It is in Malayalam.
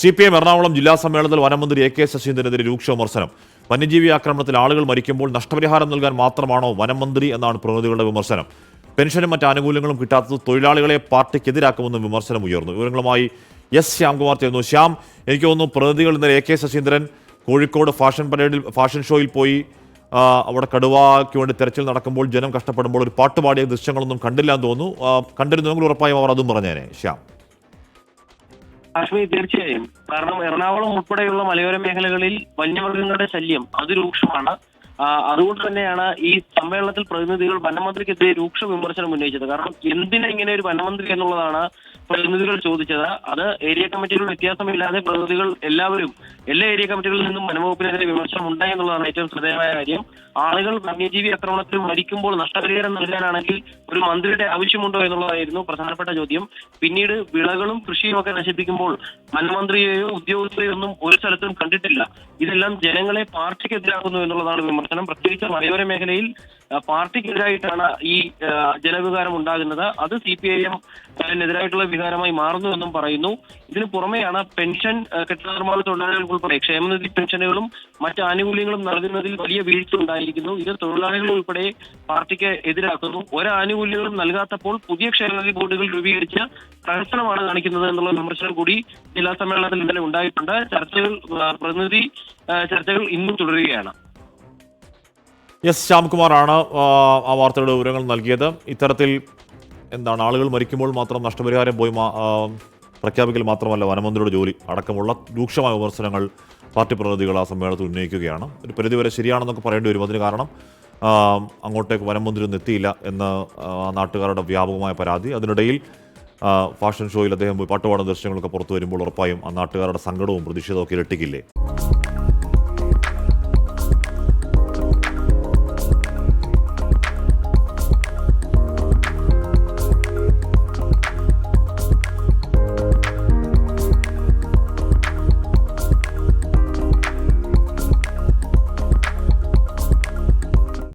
സി പി എം എറണാകുളം ജില്ലാ സമ്മേളനത്തിൽ വനമന്ത്രി എ കെ ശശീന്ദ്രനെതിരെ രൂക്ഷ വിമർശനം. വന്യജീവി ആക്രമണത്തിൽ ആളുകൾ മരിക്കുമ്പോൾ നഷ്ടപരിഹാരം നൽകാൻ മാത്രമാണോ വനമന്ത്രി എന്നാണ് പ്രതിനിധികളുടെ വിമർശനം. പെൻഷനും മറ്റ് ആനുകൂല്യങ്ങളും കിട്ടാത്തത് തൊഴിലാളികളെ പാർട്ടിക്കെതിരാക്കുമെന്നും വിമർശനം ഉയർന്നു. വിവരങ്ങളുമായി എസ് ശ്യാംകുമാർ ചേർന്നു ശ്യാം എനിക്ക് തോന്നുന്നു പ്രതിനിധികൾ ഇന്നലെ A K Saseendran Kozhikode fashion പരേഡിൽ ഫാഷൻ ഷോയിൽ പോയി അവിടെ കടുവയ്ക്ക് വേണ്ടി തെരച്ചിൽ നടക്കുമ്പോൾ ജനം കഷ്ടപ്പെടുമ്പോൾ ഒരു പാട്ടുപാടിയ ദൃശ്യങ്ങളൊന്നും കണ്ടില്ല എന്ന് തോന്നുന്നു. കണ്ടിരുന്നുവെങ്കിൽ ഉറപ്പായും അവർ അതും പറഞ്ഞേനെ. ശ്യാം. കാശ്മീർ തീർച്ചയായും. കാരണം എറണാകുളം ഉൾപ്പെടെയുള്ള മലയോര മേഖലകളിൽ വന്യമൃഗങ്ങളുടെ ശല്യം അതിരൂക്ഷമാണ്. അതുകൊണ്ട് തന്നെയാണ് ഈ സമ്മേളനത്തിൽ പ്രതിനിധികൾ വനമന്ത്രിക്കെതിരെ രൂക്ഷ വിമർശനം ഉന്നയിച്ചത്. കാരണം എന്തിനാ ഇങ്ങനെ ഒരു വനമന്ത്രി എന്നുള്ളതാണ് പ്രതിനിധികൾ ചോദിച്ചത്. അത് ഏരിയ കമ്മിറ്റികൾ വ്യത്യാസമില്ലാതെ പ്രതിനിധികൾ എല്ലാവരും എല്ലാ ഏരിയ കമ്മിറ്റികളിൽ നിന്നും വനംവകുപ്പിനെതിരെ വിമർശനം ഉണ്ടായി എന്നുള്ളതാണ് ഏറ്റവും ശ്രദ്ധേയമായ കാര്യം. ആളുകൾ വന്യജീവി ആക്രമണത്തിൽ മരിക്കുമ്പോൾ നഷ്ടപരിഹാരം നൽകാനാണെങ്കിൽ ഒരു മന്ത്രിയുടെ ആവശ്യമുണ്ടോ എന്നുള്ളതായിരുന്നു പ്രധാനപ്പെട്ട ചോദ്യം. പിന്നീട് വിളകളും കൃഷിയും ഒക്കെ നശിപ്പിക്കുമ്പോൾ വനമന്ത്രിയെയോ ഉദ്യോഗസ്ഥരെയോ ഒന്നും ഒരു സ്ഥലത്തും കണ്ടിട്ടില്ല. ഇതെല്ലാം ജനങ്ങളെ പാർട്ടിക്ക് പാർട്ടിക്കെതിരാക്കുന്നു എന്നുള്ളതാണ് വിമർശനം. പ്രത്യേകിച്ച് മലയോര മേഖലയിൽ പാർട്ടിക്കെതിരായിട്ടാണ് ഈ ജനവികാരം ഉണ്ടാകുന്നത്. അത് സി പി ഐ എം എതിരായിട്ടുള്ള വികാരമായി മാറുന്നു എന്നും പറയുന്നു. ഇതിനു പുറമെയാണ് പെൻഷൻ കെട്ടിട നിർമ്മാണ തൊഴിലാളികൾക്ക് ഉൾപ്പെടെ ക്ഷേമനിധി പെൻഷനുകളും മറ്റ് ആനുകൂല്യങ്ങളും നൽകുന്നതിൽ വലിയ വീഴ്ച ഉണ്ടായിരിക്കുന്നു. ഇത് തൊഴിലാളികൾ ഉൾപ്പെടെ പാർട്ടിക്ക് എതിരാക്കുന്നു. ഒരു ആനുകൂല്യങ്ങളും നൽകാത്തപ്പോൾ പുതിയ ക്ഷേമനിധി ബോർഡുകൾ രൂപീകരിച്ച് പ്രഹസനമാണ് കാണിക്കുന്നത് എന്നുള്ള വിമർശനം കൂടി ജില്ലാ സമ്മേളനത്തിൽ ഇന്നലെ ഉണ്ടായിട്ടുണ്ട്. ചർച്ചകൾ പ്രതിനിധി ചർച്ചകൾ ഇന്നും തുടരുകയാണ്. എസ് ശ്യാംകുമാറാണ് ആ, വാർത്തയുടെ വിവരങ്ങൾ നൽകിയത്. ഇത്തരത്തിൽ എന്താണ് ആളുകൾ മരിക്കുമ്പോൾ മാത്രം നഷ്ടപരിഹാരം പോയി പ്രഖ്യാപിക്കൽ മാത്രമല്ല വനമന്ത്രിയുടെ ജോലി അടക്കമുള്ള രൂക്ഷമായ വിമർശനങ്ങൾ പാർട്ടി പ്രതിനിധികൾ ആ സമ്മേളനത്തിൽ ഉന്നയിക്കുകയാണ്. ഒരു പരിധിവരെ ശരിയാണെന്നൊക്കെ പറയേണ്ടി വരും. അതിന് കാരണം അങ്ങോട്ടേക്ക് വനമന്ത്രി ഒന്നും എത്തിയില്ല എന്ന് നാട്ടുകാരുടെ വ്യാപകമായ പരാതി. അതിനിടയിൽ ഫാഷൻ ഷോയിൽ അദ്ദേഹം പാട്ടുപാടുന്ന ദൃശ്യങ്ങളൊക്കെ പുറത്തു വരുമ്പോൾ ഉറപ്പായും ആ നാട്ടുകാരുടെ സങ്കടവും പ്രതിഷേധവും ഒക്കെ ഇരട്ടിക്കില്ലേ?